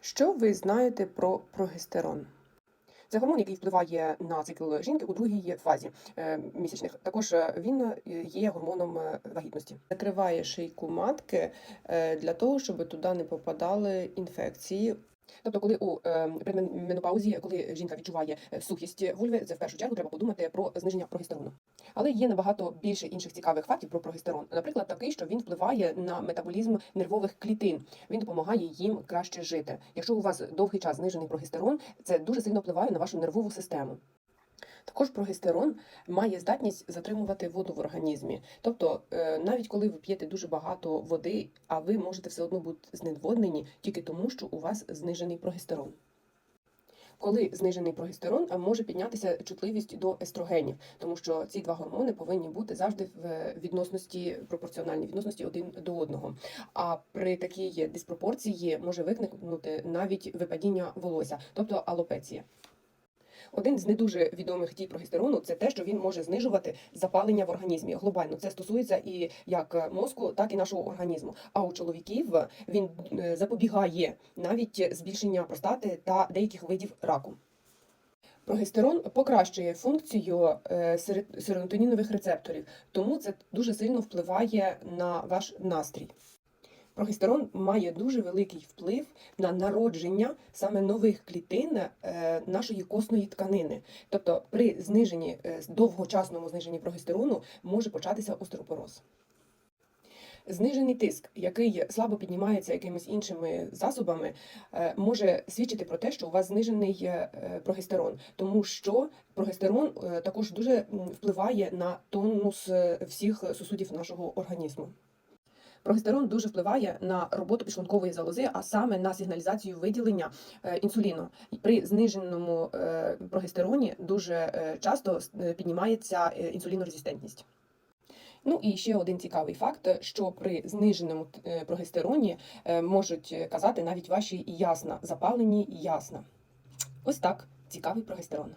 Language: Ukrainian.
Що ви знаєте про прогестерон? Це гормон, який впливає на цикл жінки у другій фазі е, місячних. Також е, він е, є гормоном вагітності. Закриває шийку матки для того, щоб туди не попадали інфекції. Тобто, коли у е, менопаузі, коли жінка відчуває е, сухість вульви, це в першу чергу треба подумати про зниження прогестерону. Але є набагато більше інших цікавих фактів про прогестерон. Наприклад, такий, що він впливає на метаболізм нервових клітин. Він допомагає їм краще жити. Якщо у вас довгий час знижений прогестерон, це дуже сильно впливає на вашу нервову систему. Також прогестерон має здатність затримувати воду в організмі. Тобто, е, навіть коли ви п'єте дуже багато води, а ви можете все одно бути знедводнені тільки тому, що у вас знижений прогестерон. Коли знижений прогестерон, може піднятися чутливість до естрогенів, тому що ці два гормони повинні бути завжди в відносності пропорціональній відносності один до одного. А при такій диспропорції може виникнути навіть випадіння волосся, тобто алопеція. Один з не дуже відомих дій прогестерону це те, що він може знижувати запалення в організмі глобально. Це стосується і як мозку, так і нашого організму. А у чоловіків він е, запобігає навіть збільшення простати та деяких видів раку. Прогестерон покращує функцію е, серотонінових рецепторів, тому це дуже сильно впливає на ваш настрій. Прогестерон має дуже великий вплив на народження саме нових клітин е, нашої костної тканини. Тобто, при зниженні е, довгочасному зниженні прогестерону може початися остеопороз. Знижений тиск, який слабо піднімається якимись іншими засобами, е, може свідчити про те, що у вас знижений прогестерон, тому що прогестерон також дуже впливає на тонус всіх сусудів нашого організму. Прогестерон дуже впливає на роботу підшлункової залози, а саме на сигналізацію виділення е, інсуліну. При зниженому е, прогестероні дуже е, часто піднімається інсулінорезистентність. Ну і ще один цікавий факт, що при зниженому прогестероні можуть казати навіть ваші ясна, запалені ясна. Ось так цікавий прогестерон.